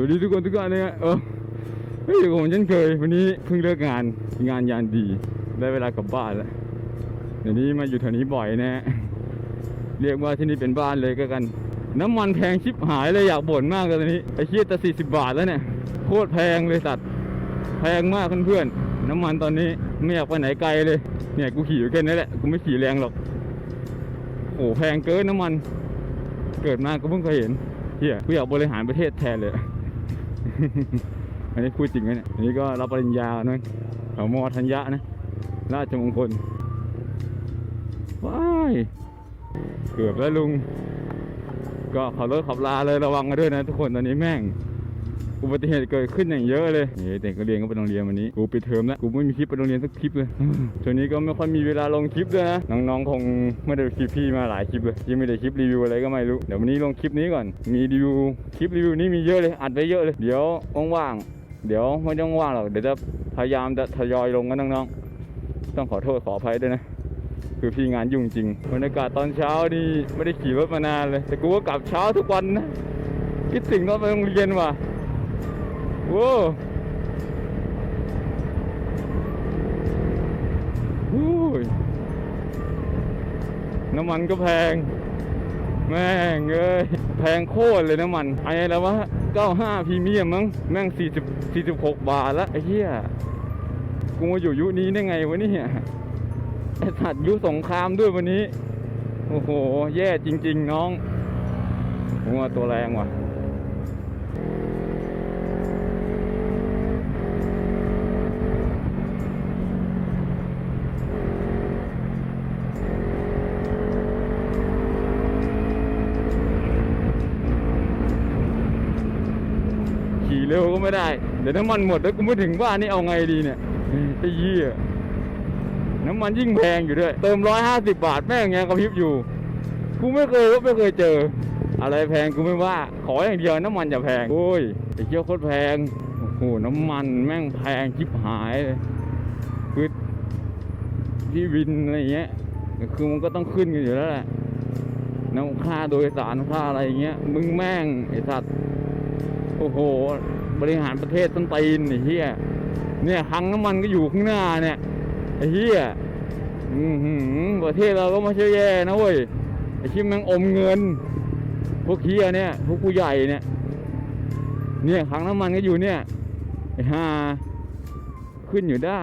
วัสดีทุกคนทุกท่านเลยฮะเออเฮ้ยผมเช่นเคย วันนี้เพิ่งเลิกงานงานยานดี ได้เวลากลับบ้านแล้วเดี๋ยวนี้มาอยู่แถวนี้บ่อยนะฮะเรียกว่าที่นี่เป็นบ้านเลยก็กัน น้ำมันแพงชิบหายเลยอยากบ่นมากเลยตอนนี้ไอ้เชี่ยแต่สี่สิบบาทแล้วเนี่ยโคตรแพงเลยสัตว์แพงมากเพื่อนๆน้ำมันตอนนี้ไม่อยากไปไหนไกลเลย เนี่ยกูขี่อยู่แค่นี้แหละกูไม่ขี่แรงหรอกโอ้แพงเกินน้ำมัน เกิดมาก็เพิ่งเคยเห็นเฮียกูอยากบริหารประเทศแทนเลย อันนี้พูดจริงไหมเนี่ยอันนี้ก็รับปริญญาเนาะแถวมอธัญญะนะราชมงคลว้ายเกือบแล้วลุง ก็ขับรถขับลาเลยระวังกันด้วยนะทุกคนตอนนี้แม่ง อุบัติเหตุเกิดขึ้นอย่างเยอะเลยนี่เด็กก็เรียนก็ไปโรงเรียนวันนี้ กูปิดเทอมแล้ว กูไม่มีคลิปไปโรงเรียนสักคลิปเลยช่วงนี้ก็ไม่ค่อยมีเวลาลงคลิปด้วยนะ น้องๆคงไม่ได้คลิปพี่มาหลายคลิปเลยยังไม่ได้คลิปรีวิวอะไรก็ไม่รู้ เดี๋ยววันนี้ลงคลิปนี้ก่อน มีรีวิว คลิปรีวิวนี้มีเยอะเลย อัดไว้เยอะเลย เดี๋ยวว่างๆ เดี๋ยวไม่ต้องว่างหรอก เดี๋ยวจะพยายามจะทยอยลงกันน้องๆ ต้องขอโทษขออภัยด้วยนะคือพี่งานยุ่งจริงบรรยากาศตอนเช้านี่ไม่ได้ขี่รถมานานเลย แต่กูก็กลับเช้าทุกวันนะคิดถึงตอนไปโรงเรียนว่ะ โว้หู้ยน้ำมันก็แพง แม่งเอ้ยแพงโคตรเลยน้ำมันไอ้แล้ววะ95พรีเมียมมั้งแม่ง40 46 บาทละไอ้เหี้ยกูมาอยู่ยุคนี้ได้ไงวะเนี่ยไอ้สัตว์ยุสงครามด้วยวันนี้ โอ้โห แย่จริง ๆ น้องผมว่าตัวแรงว่ะ เร็วก็ไม่ได้ เดี๋ยวน้ำมันหมดแล้วกูไม่ถึงบ้านนี่เอาไงดีเนี่ยไอ้เหี้ยน้ำมันยิ่งแพงอยู่ด้วย เติมร้อยห้าสิบบาทแม่งยังกระพริบอยู่ กูไม่เคยว่าไม่เคยเจอ อะไรแพงกูไม่ว่า ขออย่างเดียวน้ำมันอย่าแพง โอ้ยไอ้เหี้ยโคตรแพง โอ้โห น้ำมันแม่งแพงชิบหายเลยคือที่วินอะไรเงี้ย คือมันก็ต้องขึ้นกันอยู่แล้วแหละน้ำค่าโดยสารค่าอะไรเงี้ย มึงแม่งไอ้สัตว์ โอ้โห บริหารประเทศต้นตีนไอ้เหี้ยเนี่ยคังน้ำมันก็อยู่ข้างหน้าเนี่ยไอ้เหี้ยอือหือประเทศเราก็ไม่ใช่แย่นะเว้ยไอ้ที่แม่งอมเงิน พวกเฮียเนี่ยพวกผู้ใหญ่เนี่ยเนี่ยคังน้ำมันก็อยู่เนี่ยไอ้ห่าขึ้นอยู่ได้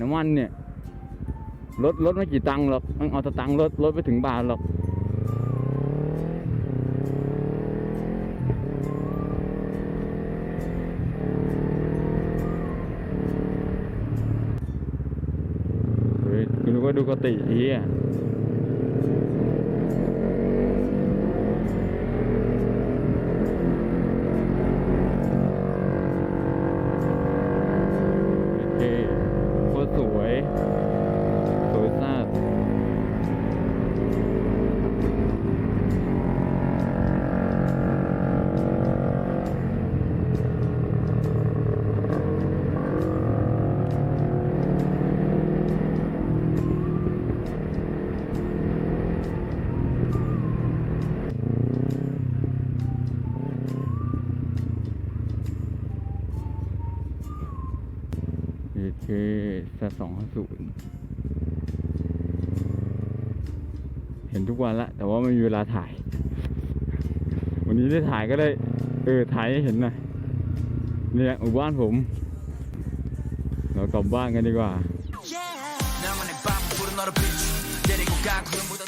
น้ำมันเนี่ยลดลดไม่กี่ตังค์หรอกมันเอาแตตังค์ลดลดไปถึงบาทหรอก ดูกติเฮีย เคสัสองศูนย์เห็นทุกวันละ แต่ว่าไม่มีเวลาถ่าย วันนี้ได้ถ่ายก็ได้ เออ ถ่ายให้เห็นหน่อยเนี่ยหมู่บ้านผม เรากลับบ้านกันดีกว่า나